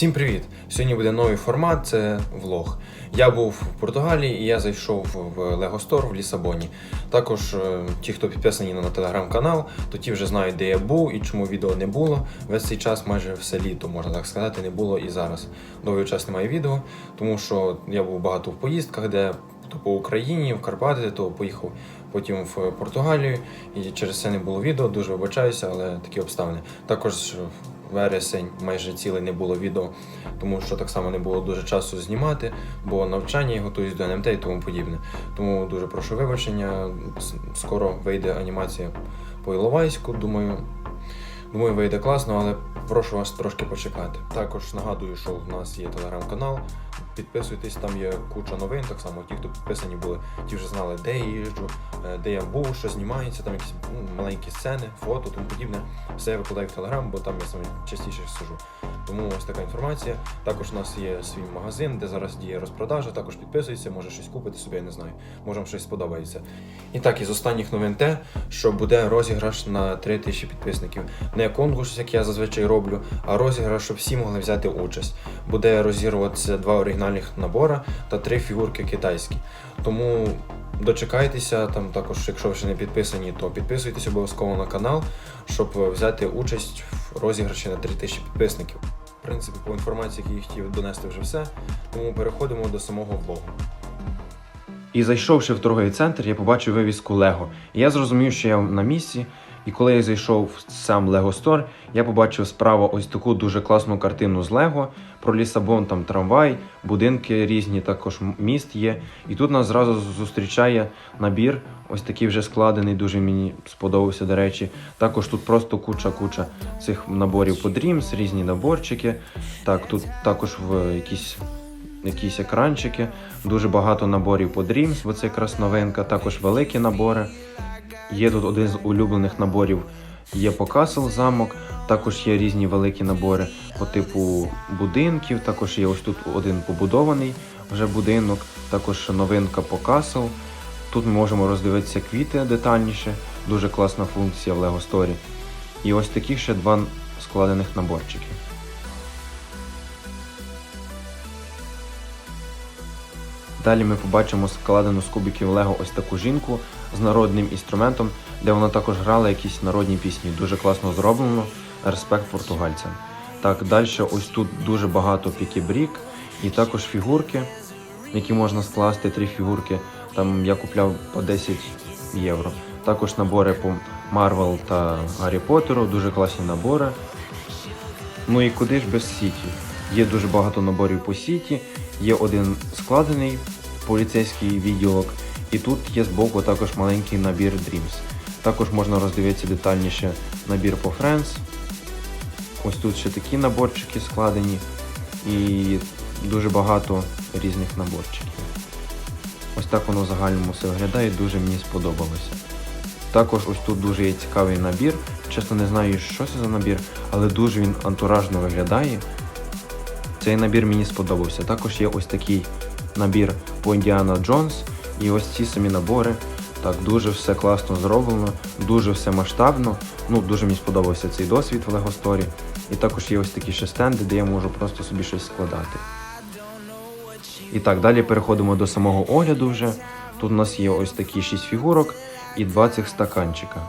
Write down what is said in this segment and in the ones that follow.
Всім привіт! Сьогодні буде новий формат, це влог. Я був в Португалії і я зайшов в Lego Store в Лісабоні. Також е, ті, хто підписані на телеграм-канал, то ті вже знають, де я був і чому відео не було. Весь цей час, майже все літо, можна так сказати, не було і зараз. Довгий час немає відео, тому що я був багато в поїздках, де то по Україні, в Карпати, то поїхав потім в Португалію, і через це не було відео. Дуже вибачаюся, але такі обставини. Також вересень майже цілий не було відео, тому що так само не було дуже часу знімати, бо навчання і готуюсь до НМТ і тому подібне. Тому дуже прошу вибачення. Скоро вийде анімація по Іловайську. Думаю, думаю, вийде класно, але прошу вас трошки почекати. Також нагадую, що в нас є телеграм-канал. Підписуйтесь, там є куча новин. Так само ті, хто підписані були, ті вже знали, де я їжджу, е, де я був, що знімається, там якісь ну, маленькі сцени, фото, тому подібне. Все я викладаю в Телеграм, бо там я саме частіше сижу. Тому ось така інформація. Також у нас є свій магазин, де зараз діє розпродажа. Також підписуйся, може щось купити собі, я не знаю. Може вам щось сподобається. І так, із останніх новин те, що буде розіграш на 3000 підписників. Не конкурс, як я зазвичай роблю, а розіграш, щоб всі могли взяти участь. Буде розігруватися два оригінальних набора та три фігурки китайські. Тому дочекайтеся, там також, якщо ви ще не підписані, то підписуйтесь обов'язково на канал, щоб взяти участь в розіграші на 3000 підписників. В принципі, по інформації, яку я хотів донести вже все, тому переходимо до самого влогу. І зайшовши в торговий центр, я побачив вивіску Лего. І я зрозумів, що я на місці. І коли я зайшов в сам Лего Стор, я побачив справа ось таку дуже класну картину з Лего про Лісабон, там трамвай, будинки різні, також міст є. І тут нас зразу зустрічає набір, ось такий вже складений, дуже мені сподобався, до речі. Також тут просто куча-куча цих наборів по Dreams, різні наборчики. Так, тут також в якісь якісь екранчики, дуже багато наборів по Dreams, бо це якраз новинка, також великі набори. Є тут один з улюблених наборів, є по Castle замок, також є різні великі набори по типу будинків, також є ось тут один побудований вже будинок, також новинка по Castle. Тут ми можемо роздивитися квіти детальніше, дуже класна функція в Lego Story. І ось такі ще два складених наборчики. Далі ми побачимо складену з кубиків Лего ось таку жінку з народним інструментом, де вона також грала якісь народні пісні. Дуже класно зроблено. Респект португальцям. Так, далі ось тут дуже багато пікібрік і також фігурки, які можна скласти, три фігурки. Там я купляв по 10 євро. Також набори по Марвел та Гаррі Поттеру, дуже класні набори. Ну і куди ж без Сіті? Є дуже багато наборів по Сіті, є один складений поліцейський відділок, і тут є збоку також маленький набір Dreams. Також можна роздивитися детальніше набір по Friends. Ось тут ще такі наборчики складені, і дуже багато різних наборчиків. Ось так воно в загальному все виглядає, дуже мені сподобалося. Також ось тут дуже є цікавий набір. Чесно не знаю, що це за набір, але дуже він антуражно виглядає. Цей набір мені сподобався. Також є ось такий набір по Індіана Джонс. І ось ці самі набори. Так, дуже все класно зроблено, дуже все масштабно. Ну, дуже мені сподобався цей досвід в Lego Story. І також є ось такі ще стенди, де я можу просто собі щось складати. І так, далі переходимо до самого огляду вже. Тут у нас є ось такі 6 фігурок і 20 стаканчика.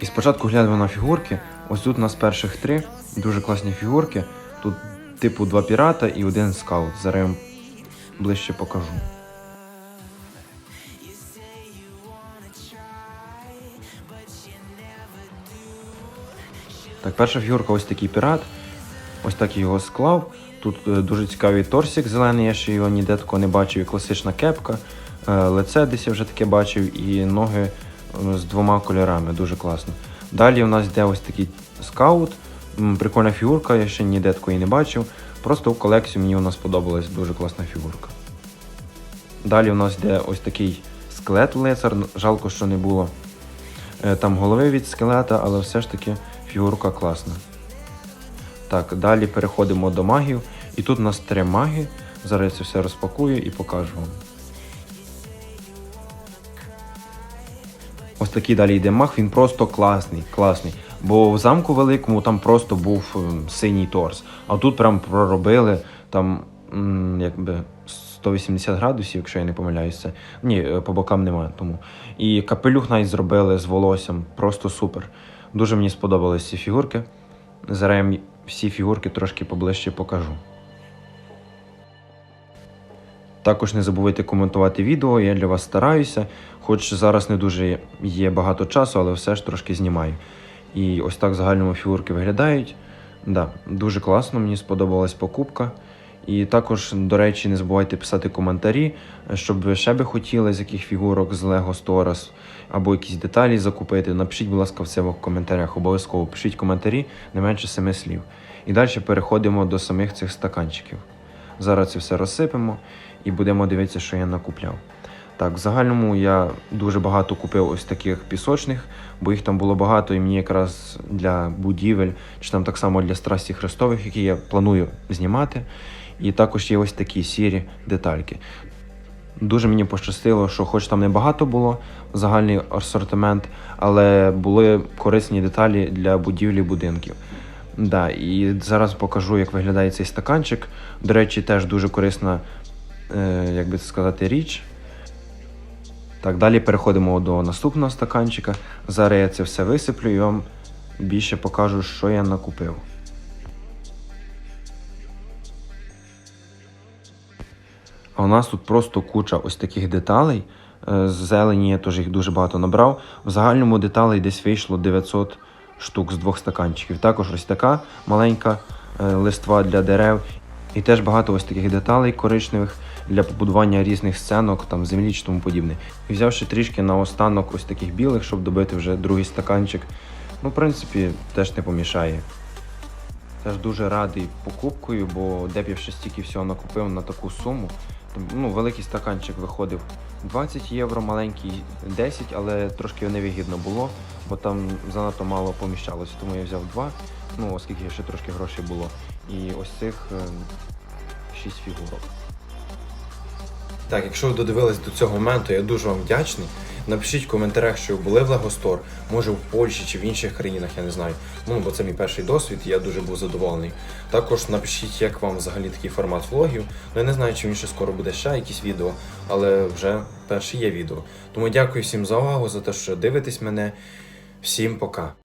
І спочатку глянемо на фігурки. Ось тут у нас перших три дуже класні фігурки. Тут типу два пірата і один скаут. Зараз я вам ближче покажу. Так, перша фігурка ось такий пірат. Ось так його склав. Тут е, дуже цікавий торсик зелений, я ще його ніде такого не бачив. І класична кепка, е, лице десь я вже таке бачив, і ноги е, з двома кольорами, дуже класно. Далі у нас йде ось такий скаут. Прикольна фігурка, я ще ніде такої не бачив. Просто в колекцію мені вона сподобалась, дуже класна фігурка. Далі у нас йде ось такий скелет лицар. Жалко, що не було е, там голови від скелета, але все ж таки фігурка класна. Так, далі переходимо до магів. І тут у нас три маги. Зараз я це все розпакую і покажу вам. Ось такий далі йде маг, він просто класний, класний. Бо в замку великому там просто був ем, синій торс. А тут прям проробили там якби 180 градусів, якщо я не помиляюся. Ні, е, по бокам немає тому. І капелюх навіть зробили з волоссям. Просто супер. Дуже мені сподобались ці фігурки. Зараз я всі фігурки трошки поближче покажу. Також не забувайте коментувати відео, я для вас стараюся, хоч зараз не дуже є багато часу, але все ж трошки знімаю. І ось так в загальному фігурки виглядають. Да, дуже класно, мені сподобалась покупка. І також, до речі, не забувайте писати коментарі, щоб ви ще би хотіли з яких фігурок з Lego Stories або якісь деталі закупити. Напишіть, будь ласка, в в коментарях. Обов'язково пишіть коментарі не менше семи слів. І далі переходимо до самих цих стаканчиків. Зараз це все розсипемо і будемо дивитися, що я накупляв. Так, в загальному я дуже багато купив ось таких пісочних, бо їх там було багато, і мені якраз для будівель, чи там так само для страсті Христових, які я планую знімати. І також є ось такі сірі детальки. Дуже мені пощастило, що хоч там не багато було загальний асортимент, але були корисні деталі для будівлі будинків. Да, і зараз покажу, як виглядає цей стаканчик. До речі, теж дуже корисна, е, як би це сказати, річ. Так, далі переходимо до наступного стаканчика. Зараз я це все висиплю і вам більше покажу, що я накупив. А у нас тут просто куча ось таких деталей. Е, З зелені я теж їх дуже багато набрав. В загальному деталей десь вийшло 900 штук з двох стаканчиків. Також ось така маленька е, листва для дерев. І теж багато ось таких деталей коричневих для побудування різних сценок, там землі чи тому подібне. І взявши трішки на останок ось таких білих, щоб добити вже другий стаканчик. Ну, в принципі, теж не помішає. Теж дуже радий покупкою, бо де б я ще стільки всього накупив на таку суму. Ну, великий стаканчик виходив 20 євро, маленький 10, але трошки невигідно було, бо там занадто мало поміщалося, тому я взяв два, ну оскільки ще трошки грошей було. І ось цих 6 фігурок. Так, якщо ви додивились до цього моменту, я дуже вам вдячний. Напишіть в коментарях, що ви були в Store, може в Польщі чи в інших країнах, я не знаю. Ну, бо це мій перший досвід, і я дуже був задоволений. Також напишіть, як вам взагалі такий формат влогів. Ну я не знаю, чи він ще скоро буде ще якісь відео, але вже перше є відео. Тому дякую всім за увагу, за те, що дивитесь мене. Всім пока.